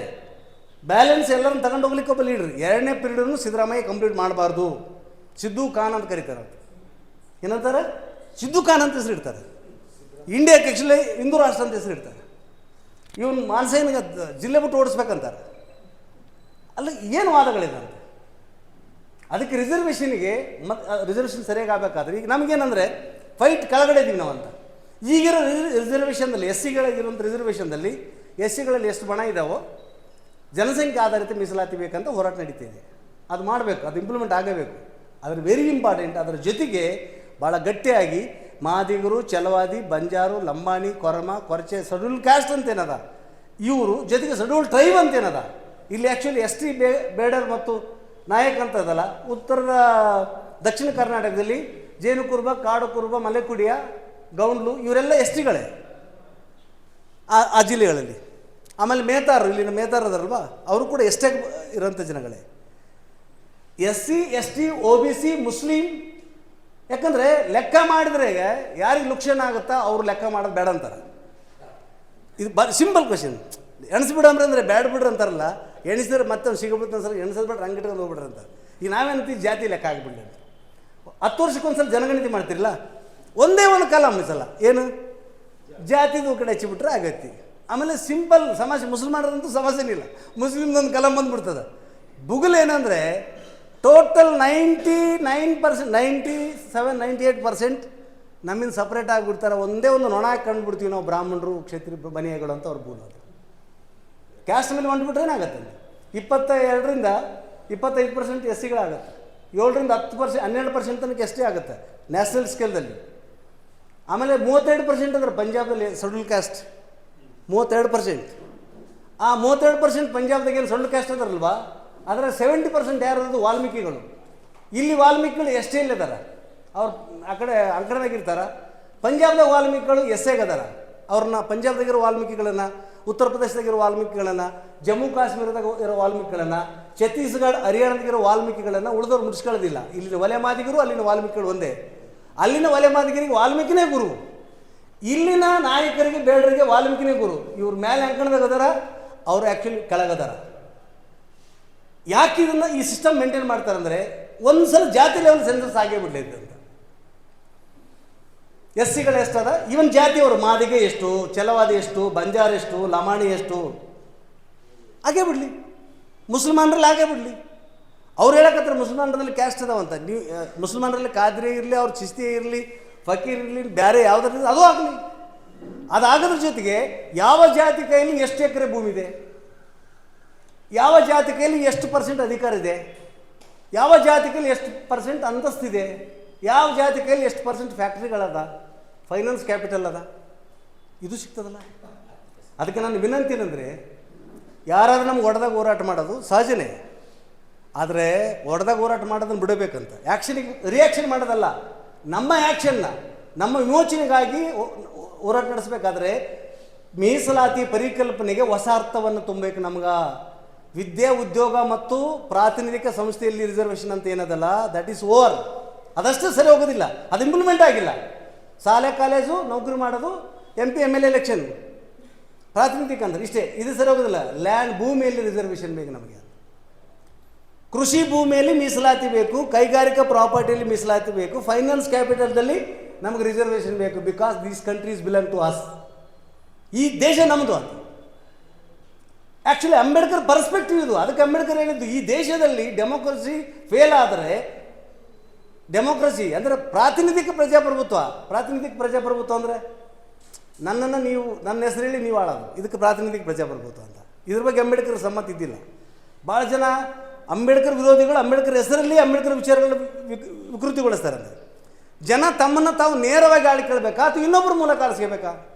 ಬ್ಯಾಲೆನ್ಸ್ ಎಲ್ಲರನ್ನು ತಗೊಂಡು ಹೋಗ್ಲಿಕ್ಕೆ ಒಬ್ಬ ಲೀಡ್ರ್ ಎರಡನೇ ಪೀರಿಯಡನ್ನು ಸಿದ್ದರಾಮಯ್ಯ ಕಂಪ್ಲೀಟ್ ಮಾಡಬಾರ್ದು. ಸಿದ್ದು ಖಾನ್ ಅಂತ ಕರೀತಾರೆ. ಏನಂತಾರೆ? ಸಿದ್ದು ಖಾನ್ ಅಂತ ಹೆಸರು ಇಡ್ತಾರೆ ಇಂಡಿಯಾಕ್ಕೆ ಆ್ಯಕ್ಚುಲಿ ಹಿಂದೂ ರಾಷ್ಟ್ರ ಅಂತ ಹೆಸರು ಇಡ್ತಾರೆ. ಇವನು ಮಾನ್ಸೇನಿಗೆ ಜಿಲ್ಲೆ ಬಿಟ್ಟು ಓಡಿಸ್ಬೇಕಂತಾರೆ. ಅಲ್ಲಿ, ಏನು ವಾದಗಳಿದಂತೆ ಅದಕ್ಕೆ ರಿಸರ್ವೇಷನ್ಗೆ ಮತ್ತು ರಿಸರ್ವೇಷನ್ ಸರಿಯಾಗಿ ಆಗಬೇಕಾದ್ರೆ, ಈಗ ನಮಗೇನಂದರೆ ಫೈಟ್ ಕೆಳಗಡೆ ಇದ್ದೀವಿ ನಾವು ಅಂತ. ಈಗಿರೋ ರಿಸರ್ವೇಷನ್ದಲ್ಲಿ ಎಸ್ ಸಿಗಳಿಗಿರುವಂಥ ರಿಸರ್ವೇಷನ್ದಲ್ಲಿ ಎಸ್ ಸಿಗಳಲ್ಲಿ ಎಷ್ಟು ಬಣ ಇದ್ದಾವೋ ಜನಸಂಖ್ಯೆ ಆಧಾರಿತ ಮೀಸಲಾತಿ ಬೇಕಂತ ಹೋರಾಟ ನಡೀತಿದೆ ಅದು ಮಾಡಬೇಕು, ಅದು ಇಂಪ್ಲಿಮೆಂಟ್ ಆಗಬೇಕು. ಅದರ ವೆರಿ ಇಂಪಾರ್ಟೆಂಟ್ ಅದರ ಜೊತೆಗೆ ಭಾಳ ಗಟ್ಟಿಯಾಗಿ ಮಾದಿಗರು, ಚಲವಾದಿ, ಬಂಜಾರು, ಲಂಬಾಣಿ, ಕೊರಮ, ಕೊರಚೆ ಶೆಡ್ಯೂಲ್ ಕ್ಯಾಸ್ಟ್ ಅಂತೇನದ ಇವರು ಜೊತೆಗೆ ಶೆಡ್ಯೂಲ್ ಟ್ರೈಬ್ ಅಂತೇನದ ಇಲ್ಲಿ ಆ್ಯಕ್ಚುಲಿ ಎಸ್ ಟಿ ಬೇ ಬೇಡರ್ ಮತ್ತು ನಾಯಕ್ ಅಂತ ಅದಲ್ಲ. ಉತ್ತರದ ದಕ್ಷಿಣ ಕರ್ನಾಟಕದಲ್ಲಿ ಜೇನು ಕುರುಬ ಕಾಡು ಕುರುಬ ಮಲೆಕುಡಿಯ, ಗೌಂಡ್ಲು, ಇವರೆಲ್ಲ ಎಸ್ ಟಿಗಳೇ. ಆ ಆ ಜಿಲ್ಲೆಗಳಲ್ಲಿ. ಆಮೇಲೆ ಮೇತಾರರು, ಇಲ್ಲಿನ ಮೇತಾರ ಅದರಲ್ವಾ ಅವರು ಕೂಡ ಎಷ್ಟೇ ಇರೋಂಥ ಜನಗಳೇ. S C, S T O B C, Muslim ಯಾಕಂದರೆ ಲೆಕ್ಕ ಮಾಡಿದ್ರೆ ಯಾರಿಗೆ ಲುಕ್ಷನ್ ಆಗುತ್ತಾ ಅವ್ರು ಲೆಕ್ಕ ಮಾಡೋದು ಬೇಡ ಅಂತಾರೆ. ಇದು ಬ ಸಿಂಪಲ್ ಕ್ವಶನ್ ಎಣಿಸ್ಬಿಡಂಬ್ರೆ ಅಂದರೆ ಬ್ಯಾಡ್ ಬಿಡ್ರಿ ಅಂತಾರಲ್ಲ, ಎಣಿಸಿದ್ರೆ ಮತ್ತೆ ಅವ್ನು ಸಿಗಬಿಡ್ತಾನೆ ಸರ್ ಎಣಿಸಿದ್ ಬಿಟ್ರೆ ಹಂಗೆ ಇಟ್ಕೊಂಡು ಹೋಗ್ಬಿಡ್ರಿ ಅಂತ ಈಗ ನಾವೇನಂತೀವಿ? ಜಾತಿ ಲೆಕ್ಕ ಆಗಿಬಿಡ್ಲಿ ಅಂತ. ಹತ್ತು ವರ್ಷಕ್ಕೊಂದ್ಸಲ ಜನಗಣತಿ ಮಾಡ್ತಿರಲ್ಲ, ಒಂದೇ ಒಂದು ಕಾಲ ಮಿಸಲ್ಲ ಏನು? ಜಾತಿದು ಕಡೆ ಹಚ್ಚಿಬಿಟ್ರೆ ಆಗತ್ತಿ ಆಮೇಲೆ ಸಿಂಪಲ್ ಸಮಸ್ಯೆ ಮುಸಲ್ಮಾನರಂತೂ ಸಮಸ್ಯೆನಿಲ್ಲ ಮುಸ್ಲಿಮ್ದೊಂದು ಕಲಂ ಬಂದ್ಬಿಡ್ತದೆ. ಬುಗುಲ್ ಏನಂದರೆ total ninety nine percent ninety seven ninety eight percent ನಮ್ಮಿಂದ ಸಪ್ರೇಟ್ ಆಗಿಬಿಡ್ತಾರೆ. ಒಂದೇ ಒಂದು ನೊಣ ಕಂಡುಬಿಡ್ತೀವಿ ನಾವು ಬ್ರಾಹ್ಮಣರು ಕ್ಷೇತ್ರಿ ಬನಿಯಗಳು ಅಂತ ಅವ್ರು ಬೋಲೋದು ಕ್ಯಾಸ್ಟ್ ಮೇಲೆ ಬಂದುಬಿಟ್ರೆ ಏನಾಗುತ್ತೆ ಇಪ್ಪತ್ತ ಎರಡರಿಂದ ಇಪ್ಪತ್ತೈದು ಪರ್ಸೆಂಟ್ ಎಸ್ ಸಿಗಳಾಗುತ್ತೆ ಏಳರಿಂದ ಹತ್ತು ಪರ್ಸೆಂಟ್ ಹನ್ನೆರಡು ಪರ್ಸೆಂಟ್ ತನಕ ಎಷ್ಟೇ ಆಗುತ್ತೆ ನ್ಯಾಷನಲ್ ಸ್ಕೇಲ್ದಲ್ಲಿ ಆಮೇಲೆ ಮೂವತ್ತೆರಡು ಪರ್ಸೆಂಟ್ ಅಂದರೆ ಪಂಜಾಬಲ್ಲಿ ಶೆಡ್ಯೂಲ್ ಕ್ಯಾಸ್ಟ್ ಮೂವತ್ತೆರಡು ಪರ್ಸೆಂಟ್ ಆ ಮೂವತ್ತೆರಡು ಪರ್ಸೆಂಟ್ ಪಂಜಾಬ್ದಾಗೇನು ಏನು ಶೆಡ್ಯೂಲ್ ಕ್ಯಾಸ್ಟ್ ಅದಾರಲ್ವಾ ಅದರ ಸೆವೆಂಟಿ ಪರ್ಸೆಂಟ್ ಯಾರು ಇರೋದು ವಾಲ್ಮೀಕಿಗಳು. ಇಲ್ಲಿ ವಾಲ್ಮೀಕಿಗಳು ಎಷ್ಟೇ ಇಲ್ಲದಾರ, ಅವ್ರು ಆ ಕಡೆ ಅಂಕಣದಾಗಿರ್ತಾರ ಪಂಜಾಬ್ದಾಗ ವಾಲ್ಮೀಕಿಗಳು ಎಸ್ಸೆಗದಾರ ಅವ್ರನ್ನ ಪಂಜಾಬ್ದಾಗಿರೋ ವಾಲ್ಮೀಕಿಗಳನ್ನು, ಉತ್ತರ ಪ್ರದೇಶದಾಗಿರೋ ವಾಲ್ಮೀಕಿಗಳನ್ನು, ಜಮ್ಮು ಕಾಶ್ಮೀರದಾಗ ಇರೋ ವಾಲ್ಮೀಕಿಗಳನ್ನು ಛತ್ತೀಸ್ಗಢ ಹರಿಯಾಣದಾಗಿರೋ ವಾಲ್ಮೀಕಿಗಳನ್ನು ಉಳಿದವ್ರು ಮುಡಿಸ್ಕೊಳ್ಳೋದಿಲ್ಲ ಇಲ್ಲಿನ ಒಲೆ ಮಾದಿಗರು, ಅಲ್ಲಿನ ವಾಲ್ಮೀಕಿಗಳು ಒಂದೇ. ಅಲ್ಲಿನ ಒಲೆ ಮಾದಿಗರಿಗೆ ವಾಲ್ಮೀಕಿನೇ ಗುರು. ಇಲ್ಲಿನ ನಾಯಕರಿಗೆ, ಬೇಡರಿಗೆ ವಾಲ್ಮೀಕಿನೇ ಗುರು. ಇವ್ರ ಮೇಲೆ ಅಂಕಣದಾಗ ಅದಾರ, ಅವ್ರು ಆ್ಯಕ್ಚುಲಿ ಕೆಳಗದಾರ ಯಾಕೆ ಇದನ್ನು ಈ ಸಿಸ್ಟಮ್ ಮೇಂಟೈನ್ ಮಾಡ್ತಾರೆ ಅಂದರೆ ಒಂದು ಸಲ ಜಾತಿ ಲೆವೆಲ್ ಸೆನ್ಸಸ್ ಆಗೇ ಬಿಡ್ಲೈತೆ ಅಂತ. ಎಸ್ ಸಿಗಳು ಎಷ್ಟದ? ಇವನ್ ಜಾತಿಯವರು ಮಾದಿಗೆ ಎಷ್ಟು ಚಲವಾದಿ ಎಷ್ಟು, ಬಂಜಾರ ಎಷ್ಟು, ಲಮಾಣಿ ಎಷ್ಟು? ಹಾಗೇ ಬಿಡಲಿ. ಮುಸಲ್ಮಾನರಲ್ಲಿ ಹಾಗೇ ಬಿಡಲಿ. ಅವ್ರು ಹೇಳಕತ್ತಾರೆ ಮುಸಲ್ಮಾನರಲ್ಲಿ ಕ್ಯಾಸ್ಟ್ ಅದಾವಂತ ನೀವು ಮುಸಲ್ಮಾನರಲ್ಲಿ ಕಾದ್ರಿ ಇರಲಿ, ಅವ್ರ ಚಿಸ್ತಿ ಇರಲಿ, ಫಕೀರ್ ಇರಲಿ ಬೇರೆ ಯಾವುದರಲ್ಲಿ ಅದು ಆಗಲಿ. ಅದಾಗೋದ್ರ ಜೊತೆಗೆ ಯಾವ ಜಾತಿ ಕೈಯಲ್ಲಿ ಎಷ್ಟು ಎಕರೆ ಭೂಮಿ ಇದೆ ಯಾವ ಜಾತಿ ಕೈಯಲ್ಲಿ ಎಷ್ಟು ಪರ್ಸೆಂಟ್ ಅಧಿಕಾರ ಇದೆ? ಯಾವ ಜಾತಿಕೆಯಲ್ಲಿ ಎಷ್ಟು ಪರ್ಸೆಂಟ್ ಅಂತಸ್ತಿದೆ ಯಾವ ಜಾತಿ ಕೈಯಲ್ಲಿ ಎಷ್ಟು ಪರ್ಸೆಂಟ್ ಫ್ಯಾಕ್ಟ್ರಿಗಳದ? ಫೈನಾನ್ಸ್ ಕ್ಯಾಪಿಟಲ್ ಅದ? ಇದು ಸಿಗ್ತದಲ್ಲ. ಅದಕ್ಕೆ ನನ್ನ ವಿನಂತಿ ಏನಂದರೆ, ಯಾರಾದರೂ ನಮ್ಗೆ ಹೊಡೆದಾಗ ಹೋರಾಟ ಮಾಡೋದು ಸಹಜನೇ. ಆದರೆ ಹೊಡೆದಾಗ ಹೋರಾಟ ಮಾಡೋದನ್ನು ಬಿಡಬೇಕಂತ. ಆ್ಯಕ್ಷನಿಗೆ ರಿಯಾಕ್ಷನ್ ಮಾಡೋದಲ್ಲ. ನಮ್ಮ ಆ್ಯಕ್ಷನ್ನ ನಮ್ಮ ವಿಮೋಚನೆಗಾಗಿ ಹೋರಾಟ ನಡೆಸಬೇಕಾದ್ರೆ ಮೀಸಲಾತಿ ಪರಿಕಲ್ಪನೆಗೆ ಹೊಸ ಅರ್ಥವನ್ನು ತುಂಬಬೇಕು ನಮ್ಗೆ. ವಿದ್ಯೆ, ಉದ್ಯೋಗ ಮತ್ತು ಪ್ರಾತಿನಿಧಿಕ ಸಂಸ್ಥೆಯಲ್ಲಿ ರಿಸರ್ವೇಷನ್ ಅಂತ ಏನದಲ್ಲ ದಟ್ ಈಸ್ ಓವರ್ ಅದಷ್ಟು ಸರಿ ಹೋಗೋದಿಲ್ಲ. ಅದು ಇಂಪ್ಲಿಮೆಂಟ್ ಆಗಿಲ್ಲ. ಶಾಲೆ, ಕಾಲೇಜು, ನೌಕರಿ ಮಾಡೋದು M P M L election ಪ್ರಾತಿನಿಧಿಕ ಅಂದ್ರೆ ಇಷ್ಟೇ. ಇದು ಸರಿ ಹೋಗೋದಿಲ್ಲ. ಲ್ಯಾಂಡ್ ಭೂಮಿಯಲ್ಲಿ ರಿಸರ್ವೇಷನ್ ಬೇಕು ನಮಗೆ. ಕೃಷಿ ಭೂಮಿಯಲ್ಲಿ ಮೀಸಲಾತಿ ಬೇಕು, ಕೈಗಾರಿಕಾ ಪ್ರಾಪರ್ಟಿಯಲ್ಲಿ ಮೀಸಲಾತಿ ಬೇಕು ಫೈನಾನ್ಸ್ ಕ್ಯಾಪಿಟಲ್ದಲ್ಲಿ ನಮಗೆ ರಿಸರ್ವೇಷನ್ ಬೇಕು because these countries belong to us ಈ ದೇಶ ನಮ್ಮದು ಅಂತ. ಆ್ಯಕ್ಚುಲಿ ಅಂಬೇಡ್ಕರ್ ಪರ್ಸ್ಪೆಕ್ಟಿವ್ ಇದು. ಅದಕ್ಕೆ ಅಂಬೇಡ್ಕರ್ ಹೇಳಿದ್ದು, ಈ ದೇಶದಲ್ಲಿ ಡೆಮೋಕ್ರಸಿ ಫೇಲ್ ಆದರೆ ಡೆಮೋಕ್ರಸಿ ಅಂದರೆ ಪ್ರಾತಿನಿಧಿಕ ಪ್ರಜಾಪ್ರಭುತ್ವ. ಪ್ರಾತಿನಿಧಿಕ ಪ್ರಜಾಪ್ರಭುತ್ವ ಅಂದರೆ ನನ್ನನ್ನು ನೀವು, ನನ್ನ ಹೆಸರಲ್ಲಿ ನೀವು ಆಳೋದು. ಇದಕ್ಕೆ ಪ್ರಾತಿನಿಧಿಕ ಪ್ರಜಾಪ್ರಭುತ್ವ ಅಂತ. ಇದ್ರ ಬಗ್ಗೆ ಅಂಬೇಡ್ಕರ್ ಸಮ್ಮತಿ ಇದ್ದಿಲ್ಲ. ಭಾಳ ಜನ ಅಂಬೇಡ್ಕರ್ ವಿರೋಧಿಗಳು ಅಂಬೇಡ್ಕರ್ ಹೆಸರಲ್ಲಿ ಅಂಬೇಡ್ಕರ್ ವಿಚಾರಗಳು ವಿಕ್- ವಿಕೃತಿಗೊಳಿಸ್ತಾರೆ ಅಂತ. ಜನ ತಮ್ಮನ್ನು ತಾವು ನೇರವಾಗಿ ಆಳಿ ಕೇಳಬೇಕಾ? ಅಥವಾ ಇನ್ನೊಬ್ಬರ ಮೂಲಕ ಆಲಿಸ್ಕೋಬೇಕಾ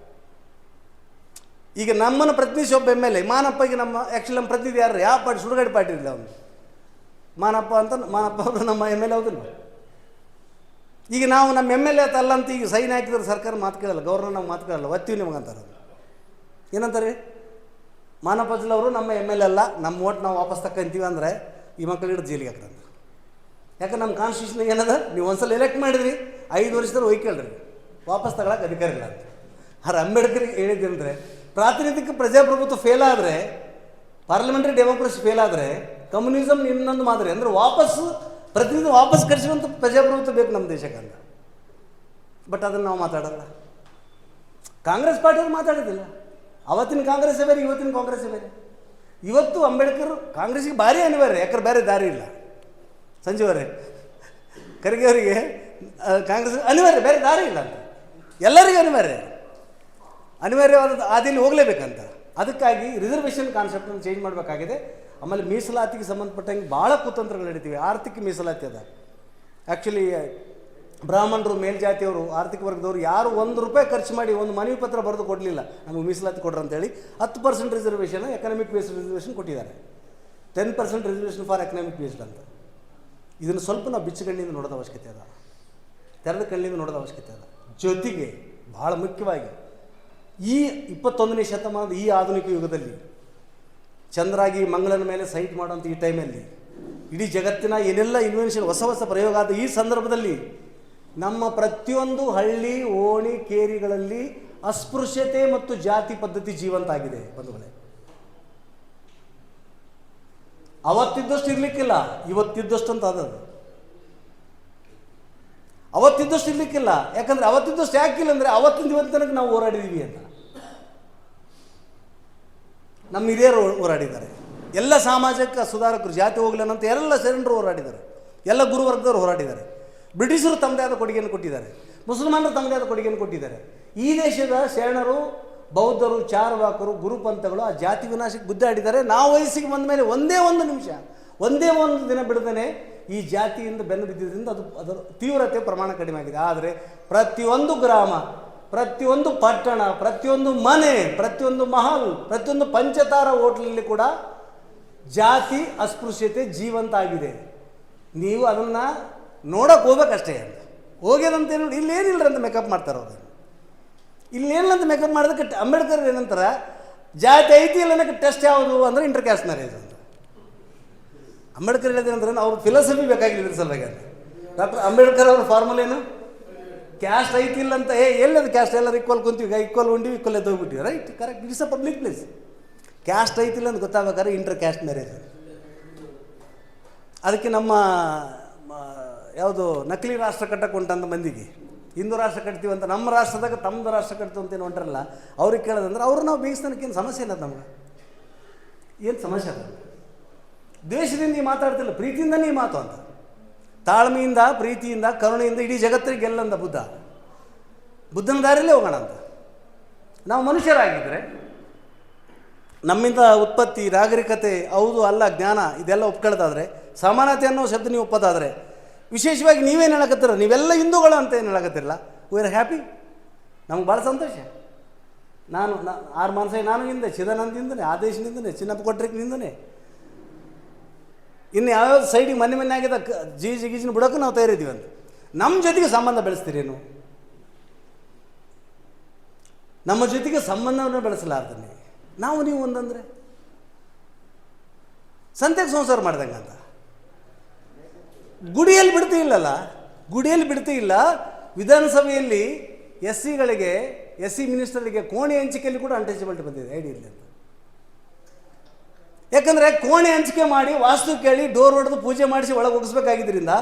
ಈಗ ನಮ್ಮನ್ನು ಪ್ರತಿನಿಧಿಸಿ ಒಬ್ಬ ಎಂ ಎಲ್ ಎ ಮಾನಪ್ಪಗೆ ನಮ್ಮ ಆ್ಯಕ್ಚುಲಿ ನಮ್ಮ ಪ್ರತಿನಿಧಿ ಯಾರು? ಯಾವ ಪಾರ್ಟಿ? ಸುಡುಗಡೆ ಪಾರ್ಟಿ ಇಲ್ಲ ಅವನು. ಮಾನಪ್ಪ ಅಂತ, ಮಾನಪ್ಪ ಅವರು ನಮ್ಮ ಎಂ ಎಲ್ ಎ ಹೌದಿಲ್ಲ ಈಗ ನಾವು ನಮ್ಮ ಎಂ ಎಲ್ ಎ ಅಲ್ಲ ಅಂತ ಈಗ ಸೈನ್ ಹಾಕಿದ್ರೆ ಸರ್ಕಾರ ಮಾತು ಕೇಳಲ್ಲ ಗೌರ್ನರ್ ನಾವು ಮಾತು ಕೇಳಲ್ಲ. ಒತ್ತೀವಿ ನಿಮಗೆ ಅಂತಾರೆ ಅದು ಏನಂತಾರೆ? ಮಾನಪ್ಪ ಅವರು ನಮ್ಮ ಎಂ ಎಲ್ ಎ ಅಲ್ಲ, ನಮ್ಮ ಓಟ್ ನಾವು ವಾಪಸ್ ತಕ್ಕಂತೀವಿ ಅಂದರೆ ಈ ಮಕ್ಕಳು ಹಿಡಿದು ಜೈಲಿಗೆ ಹಾಕ್ತಾರೆ ಯಾಕಂದ್ರೆ ನಮ್ಮ ಕಾನ್ಸ್ಟಿಟ್ಯೂಷನ್ ಏನದ? ನೀವು ಒಂದ್ಸಲ ಎಲೆಕ್ಟ್ ಮಾಡಿದ್ರಿ, ಐದು ವರ್ಷದಲ್ಲಿ ಒಯ್ಕೇಳ್ರಿ ವಾಪಸ್ ತಗೊಳಕ್ಕೆ ಅಧಿಕಾರ ಇಲ್ಲ ಅಂತ. ಆದ್ರೆ ಅಂಬೇಡ್ಕರ್ಗೆ ಹೇಳಿದ್ದೇನೆಂದರೆ ಪ್ರಾತಿನಿಧಿಕ ಪ್ರಜಾಪ್ರಭುತ್ವ ಫೇಲ್ ಆದರೆ ಪಾರ್ಲಿಮೆಂಟರಿ ಡೆಮೋಕ್ರಸಿ ಫೇಲ್ ಆದರೆ ಕಮ್ಯುನಿಸಮ್ ಇನ್ನೊಂದು ಮಾದರಿ. ಅಂದರೆ ವಾಪಸ್ಸು ಪ್ರತಿನಿಧಿ ವಾಪಸ್ ಕರೆಸುವಂಥ ಪ್ರಜಾಪ್ರಭುತ್ವ ಬೇಕು ನಮ್ಮ ದೇಶಕ್ಕಂತ ಬಟ್ ಅದನ್ನು ನಾವು ಮಾತಾಡಲ್ಲ. ಕಾಂಗ್ರೆಸ್ ಪಾರ್ಟಿಯವ್ರು ಮಾತಾಡೋದಿಲ್ಲ. ಅವತ್ತಿನ ಕಾಂಗ್ರೆಸ್ಸೇ ಬೇರೆ, ಇವತ್ತಿನ ಕಾಂಗ್ರೆಸ್ಸೇ ಬೇರೆ. ಇವತ್ತು ಅಂಬೇಡ್ಕರ್ ಕಾಂಗ್ರೆಸ್ಗೆ ಭಾರಿ ಅನಿವಾರ್ಯ, ಯಾಕಂದ್ರೆ ಬೇರೆ ದಾರಿ ಇಲ್ಲ. ಸಂಜೀವರೇ ಖರ್ಗೆ ಅವರಿಗೆ ಕಾಂಗ್ರೆಸ್ ಅನಿವಾರ್ಯ, ಬೇರೆ ದಾರಿ ಇಲ್ಲ ಅಂತ. ಎಲ್ಲರಿಗೂ ಅನಿವಾರ್ಯ. ಅನಿವಾರ್ಯವಾದ ಹಾದಿಯಲ್ಲಿ ಹೋಗಲೇಬೇಕಂತ. ಅದಕ್ಕಾಗಿ ರಿಸರ್ವೇಷನ್ ಕಾನ್ಸೆಪ್ಟನ್ನು ಚೇಂಜ್ ಮಾಡಬೇಕಾಗಿದೆ. ಆಮೇಲೆ ಮೀಸಲಾತಿಗೆ ಸಂಬಂಧಪಟ್ಟಂಗೆ ಭಾಳ ಕುತಂತ್ರಗಳು ನಡೀತೀವಿ. ಆರ್ಥಿಕ ಮೀಸಲಾತಿ ಅದ. ಆ್ಯಕ್ಚುಲಿ ಬ್ರಾಹ್ಮಣರು, ಮೇಲ್ಜಾತಿಯವರು, ಆರ್ಥಿಕ ವರ್ಗದವರು ಯಾರು ಒಂದು ರೂಪಾಯಿ ಖರ್ಚು ಮಾಡಿ ಒಂದು ಮನವಿ ಪತ್ರ ಬರೆದು ಕೊಡಲಿಲ್ಲ, ನಮಗೆ ಮೀಸಲಾತಿ ಕೊಡ್ರಿ ಅಂತೇಳಿ ಹತ್ತು percent reservation economic based reservation ಕೊಟ್ಟಿದ್ದಾರೆ. Ten percent reservation for economic based ಅಂತ. ಇದನ್ನು ಸ್ವಲ್ಪ ನಾವು ಬಿಚ್ಚು ಕಣ್ಣಿಂದ ನೋಡೋದ ಅವಶ್ಯಕತೆ ಅದ. ತೆರೆದ ಕಣ್ಣಿಂದ ನೋಡೋದ ಅವಶ್ಯಕತೆ ಅದ. ಜೊತೆಗೆ ಭಾಳ ಮುಖ್ಯವಾಗಿ ಈ ಇಪ್ಪತ್ತೊಂದನೇ ಶತಮಾನದ ಈ ಆಧುನಿಕ ಯುಗದಲ್ಲಿ ಚಂದ್ರಾಗಿ ಮಂಗಳನ ಮೇಲೆ ಸೈಟ್ ಮಾಡುವಂಥ ಈ ಟೈಮಲ್ಲಿ ಇಡೀ ಜಗತ್ತಿನ ಏನೆಲ್ಲ ಇನ್ವೆನ್ಷನ್ ಹೊಸ ಹೊಸ ಪ್ರಯೋಗ ಆದ ಈ ಸಂದರ್ಭದಲ್ಲಿ ನಮ್ಮ ಪ್ರತಿಯೊಂದು ಹಳ್ಳಿ, ಓಣಿ, ಕೇರಿಗಳಲ್ಲಿ ಅಸ್ಪೃಶ್ಯತೆ ಮತ್ತು ಜಾತಿ ಪದ್ಧತಿ ಜೀವಂತ ಆಗಿದೆ ಬಂಧುಗಳೇ. ಅವತ್ತಿದ್ದಷ್ಟು ಇರ್ಲಿಕ್ಕಿಲ್ಲ ಇವತ್ತಿದ್ದಷ್ಟು ಅಂತ ಅದದು ಅವತ್ತಿದ್ದಷ್ಟು ಇರ್ಲಿಕ್ಕಿಲ್ಲ, ಯಾಕಂದ್ರೆ ಅವತ್ತಿದ್ದಷ್ಟು ಯಾಕಿಲ್ಲ ಅಂದರೆ ಅವತ್ತಿಂದ ಇವತ್ತಿನ ನಾವು ಹೋರಾಡಿದೀವಿ ಅಂತ. ನಮ್ಮ ಹಿರಿಯರು ಹೋರಾಡಿದ್ದಾರೆ. ಎಲ್ಲ ಸಾಮಾಜಿಕ ಸುಧಾರಕರು, ಜಾತಿ ಹೋಗ್ಲನಂತ ಎಲ್ಲ ಶರಣರು ಹೋರಾಡಿದ್ದಾರೆ. ಎಲ್ಲ ಗುರುವರ್ಗದವರು ಹೋರಾಡಿದ್ದಾರೆ. ಬ್ರಿಟಿಷರು ತಮ್ಮದೇ ಆದ ಕೊಡುಗೆಯನ್ನು ಕೊಟ್ಟಿದ್ದಾರೆ. ಮುಸಲ್ಮಾನರು ತಮ್ಮದೇ ಆದ ಕೊಡುಗೆಯನ್ನು ಕೊಟ್ಟಿದ್ದಾರೆ. ಈ ದೇಶದ ಶರಣರು, ಬೌದ್ಧರು, ಚಾರ್ವಾಕರು, ಗುರುಪಂಥಗಳು ಆ ಜಾತಿ ವಿನಾಶಕ್ಕೆ ಬುದ್ಧಾಡಿದ್ದಾರೆ ನಾವು ವಯಸ್ಸಿಗೆ ಬಂದ ಮೇಲೆ ಒಂದೇ ಒಂದು ನಿಮಿಷ, ಒಂದೇ ಒಂದು ದಿನ ಬಿಡದೇ ಈ ಜಾತಿಯಿಂದ ಬೆನ್ನು ಬಿದ್ದಿದ್ದರಿಂದ ಅದು ಅದರ ತೀವ್ರತೆ ಪ್ರಮಾಣ ಕಡಿಮೆ ಆಗಿದೆ. ಆದರೆ ಪ್ರತಿಯೊಂದು ಗ್ರಾಮ ಪ್ರತಿಯೊಂದು ಪಟ್ಟಣ, ಪ್ರತಿಯೊಂದು ಮನೆ, ಪ್ರತಿಯೊಂದು ಮಹಲ್, ಪ್ರತಿಯೊಂದು ಪಂಚತಾರ ಹೋಟ್ಲಲ್ಲಿ ಕೂಡ ಜಾತಿ ಅಸ್ಪೃಶ್ಯತೆ ಜೀವಂತ ಆಗಿದೆ. ನೀವು ಅದನ್ನು ನೋಡೋಕೆ ಹೋಗ್ಬೇಕಷ್ಟೇ ಅಂತ. ಹೋಗ್ಯದಂತ ನೋಡಿ ಇಲ್ಲೇನಿಲ್ಲ ಅಂತ ಮೇಕಪ್ ಮಾಡ್ತಾರೆ ಅವರು. ಇಲ್ಲೇನಿಲ್ಲ ಅಂತ ಮೇಕಪ್ ಮಾಡೋದಕ್ಕೆ ಅಂಬೇಡ್ಕರ್ ಏನಂತಾರೆ, ಜಾತಿ ಐತಿ ಇಲ್ಲ ಅನ್ನೋಕ್ಕೆ ಟೆಸ್ಟ್ ಯಾವುದು ಅಂದರೆ ಇಂಟರ್ ಕ್ಯಾಸ್ಟ್ ಮ್ಯಾರೇಜ್ ಅಂತ. ಅಂಬೇಡ್ಕರ್ ಹೇಳಿದ್ರೆ ಅವ್ರ ಫಿಲಾಸಫಿ ಬೇಕಾಗಿಲ್ಲ ಸಲುವಾಗಿ ಅಂತ. ಡಾಕ್ಟರ್ ಅಂಬೇಡ್ಕರ್ ಅವ್ರ ಫಾರ್ಮುಲ ಏನು? ಕ್ಯಾಸ್ಟ್ ಐತಿಲ್ಲ ಅಂತ ಏ, ಎಲ್ಲದು ಕ್ಯಾಸ್ಟ್ ಎಲ್ಲರೂ ಈಕ್ವಲ್ ಕುಂತೀವಿ. ಈಕ್ವಲ್ ಉಂಡಿವಿ ಈಕ್ವಲ್ ಎದ್ದು ಹೋಗ್ಬಿಟ್ಟಿವಿ right correct it's a public place caste ಐತಿಲ್ಲ ಅಂತ ಗೊತ್ತಾಗ್ಬೇಕಾದ್ರೆ ಇಂಟರ್ ಕ್ಯಾಸ್ಟ್ ಮ್ಯಾರೇಜ್ ಅದಕ್ಕೆ ನಮ್ಮ ಯಾವುದು ನಕಲಿ ರಾಷ್ಟ್ರ ಕಟ್ಟಕ್ಕೆ ಅಂತ ಮಂದಿಗೆ. ಹಿಂದೂ ರಾಷ್ಟ್ರ ಕಟ್ತೀವಿ ಅಂತ, ನಮ್ಮ ರಾಷ್ಟ್ರದಾಗ ತಮ್ಮದು ರಾಷ್ಟ್ರ ಕಟ್ತು ಅಂತ ಏನು ಹೊಂಟ್ರಲ್ಲ, ಅವ್ರಿಗೆ ಕೇಳೋದಂದ್ರೆ ಅವ್ರು ನಾವು ಏನು ಸಮಸ್ಯೆ ಇಲ್ಲ ನಮ್ಗೆ. ಏನು ಸಮಸ್ಯೆ ಅದ ದ್ವೇಷದಿಂದ ನೀವು ಮಾತಾಡ್ತಿಲ್ಲ, ಪ್ರೀತಿಯಿಂದ ನೀವು ಮಾತು ಅಂತ. ತಾಳ್ಮೆಯಿಂದ, ಪ್ರೀತಿಯಿಂದ, ಕರುಣೆಯಿಂದ ಇಡೀ ಜಗತ್ತಿಗೆ ಗೆಲ್ಲಂದ ಬುದ್ಧ. ಬುದ್ಧನ ದಾರಿಯಲ್ಲೇ ಹೋಗೋಣ ಅಂತ. ನಾವು ಮನುಷ್ಯರಾಗಿದ್ದರೆ ನಮ್ಮಿಂದ ಉತ್ಪತ್ತಿ, ನಾಗರಿಕತೆ, ಹೌದು, ಅಲ್ಲ, ಜ್ಞಾನ, ಇದೆಲ್ಲ ಒಪ್ಕೊಳ್ತಾದ್ರೆ ಸಮಾನತೆ ಅನ್ನೋ ಶಬ್ದ ನೀವು ಒಪ್ಪೋದಾದರೆ, ವಿಶೇಷವಾಗಿ ನೀವೇನು ಹೇಳಕತ್ತೀರ? ನೀವೆಲ್ಲ ಹಿಂದೂಗಳು ಅಂತ ಏನು ಹೇಳಕತ್ತಿರಲ್ಲ? ವಿ ಆರ್ ಹ್ಯಾಪಿ ನಮ್ಗೆ ಭಾಳ ಸಂತೋಷ. ನಾನು ಆರು ಮನಸ್ಸಾಗಿ ನಾನು ಹಿಂದೆ, ಚಿದಾನಂದಿಂದನೇ ಆದೇಶದಿಂದನೇ ಚಿನ್ನಪ್ಪ ಕೊಟ್ರಿಕ್ನಿಂದನೇ ಇನ್ನು ಯಾವ್ಯಾವ ಸೈಡಿಗೆ ಮನೆ ಮನೆ ಆಗಿದ್ದ ಜೀಜಿ ಗೀಜಿನ ಬಿಡೋಕ್ಕೂ ನಾವು ತಯಾರಿದ್ದೀವಿ ಅಂತ ನಮ್ಮ ಜೊತೆಗೆ ಸಂಬಂಧ ಬೆಳೆಸ್ತೀರೇನು ನಮ್ಮ ಜೊತೆಗೆ ಸಂಬಂಧವನ್ನು ಬೆಳೆಸಲಾರ್ದನೆ ನಾವು. ನೀವು ಒಂದಂದ್ರೆ? ಸಂತೆಗೆ ಸಂಸಾರ ಮಾಡ್ದಂಗೆ ಅಂತ. ಗುಡಿಯಲ್ಲಿ ಬಿಡ್ತೀ ಇಲ್ಲಲ್ಲ? ಗುಡಿಯಲ್ಲಿ ಬಿಡ್ತೀ ಇಲ್ಲ. ವಿಧಾನಸಭೆಯಲ್ಲಿ ಎಸ್ ಸಿಗಳಿಗೆ ಎಸ್ ಸಿ ಮಿನಿಸ್ಟರ್ಗೆ ಕೋಣೆ ಹಂಚಿಕೆಯಲ್ಲಿ ಕೂಡ ಅನ್ಟಚಬಿಲಿಟಿ ಬಂದಿದೆ. ಐಡಿ ಅಂತ ಯಾಕಂದರೆ ಕೋಣೆ ಹಂಚಿಕೆ ಮಾಡಿ ವಾಸ್ತು ಕೇಳಿ ಡೋರ್ ಹೊಡೆದು ಪೂಜೆ ಮಾಡಿಸಿ ಒಳಗೆ ಹೋಗಿಸ್ಬೇಕಾಗಿದ್ದರಿಂದ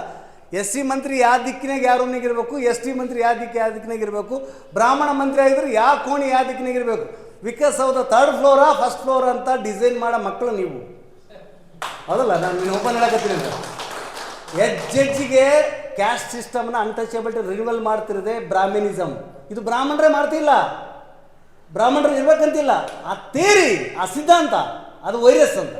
ಎಸ್ ಸಿ ಮಂತ್ರಿ ಯಾವ ದಿಕ್ಕಿನಾಗ ಯಾರು ಇರಬೇಕು ಎಸ್ ಟಿ ಮಂತ್ರಿ ಯಾವ ದಿಕ್ಕು ಯಾವ ದಿಕ್ಕಿನಾಗ ಇರಬೇಕು ಬ್ರಾಹ್ಮಣ ಮಂತ್ರಿ ಆಗಿದ್ರೆ ಯಾವ ಕೋಣೆ ಯಾವ ದಿಕ್ಕಿನಾಗ ಇರಬೇಕು ವಿಕಾಸ್ ಹೌದ ತರ್ಡ್ ಥರ್ಡ್ ಫ್ಲೋರಾ ಫಸ್ಟ್ ಫ್ಲೋರ್ ಅಂತ ಡಿಸೈನ್ ಮಾಡೋ ಮಕ್ಕಳು ನೀವು. ಹೌದಲ್ಲ? ನಾನು ನೀನು ಓಪನ್ ಹೇಳಕತ್ತೀನಿ ಅಂತ. ಹೆಜ್ಜೆಜ್ಜಿಗೆ ಕ್ಯಾಸ್ಟ್ ಸಿಸ್ಟಮ್ನ ಅನ್ಟಚಬಿಲಿಟಿ ರಿನಿವಲ್ ಮಾಡ್ತಿರೋದೆ ಬ್ರಾಹ್ಮಿನಿಸಮ್ ಇದು ಬ್ರಾಹ್ಮಣರೇ ಮಾಡ್ತಿಲ್ಲ. ಬ್ರಾಹ್ಮಣರು ಇರ್ಬೇಕಂತಿಲ್ಲ. ಆ ತೇರಿ, ಆ ಸಿದ್ಧಾಂತ. ಅದು ವೈರಸ್ ಅಂತ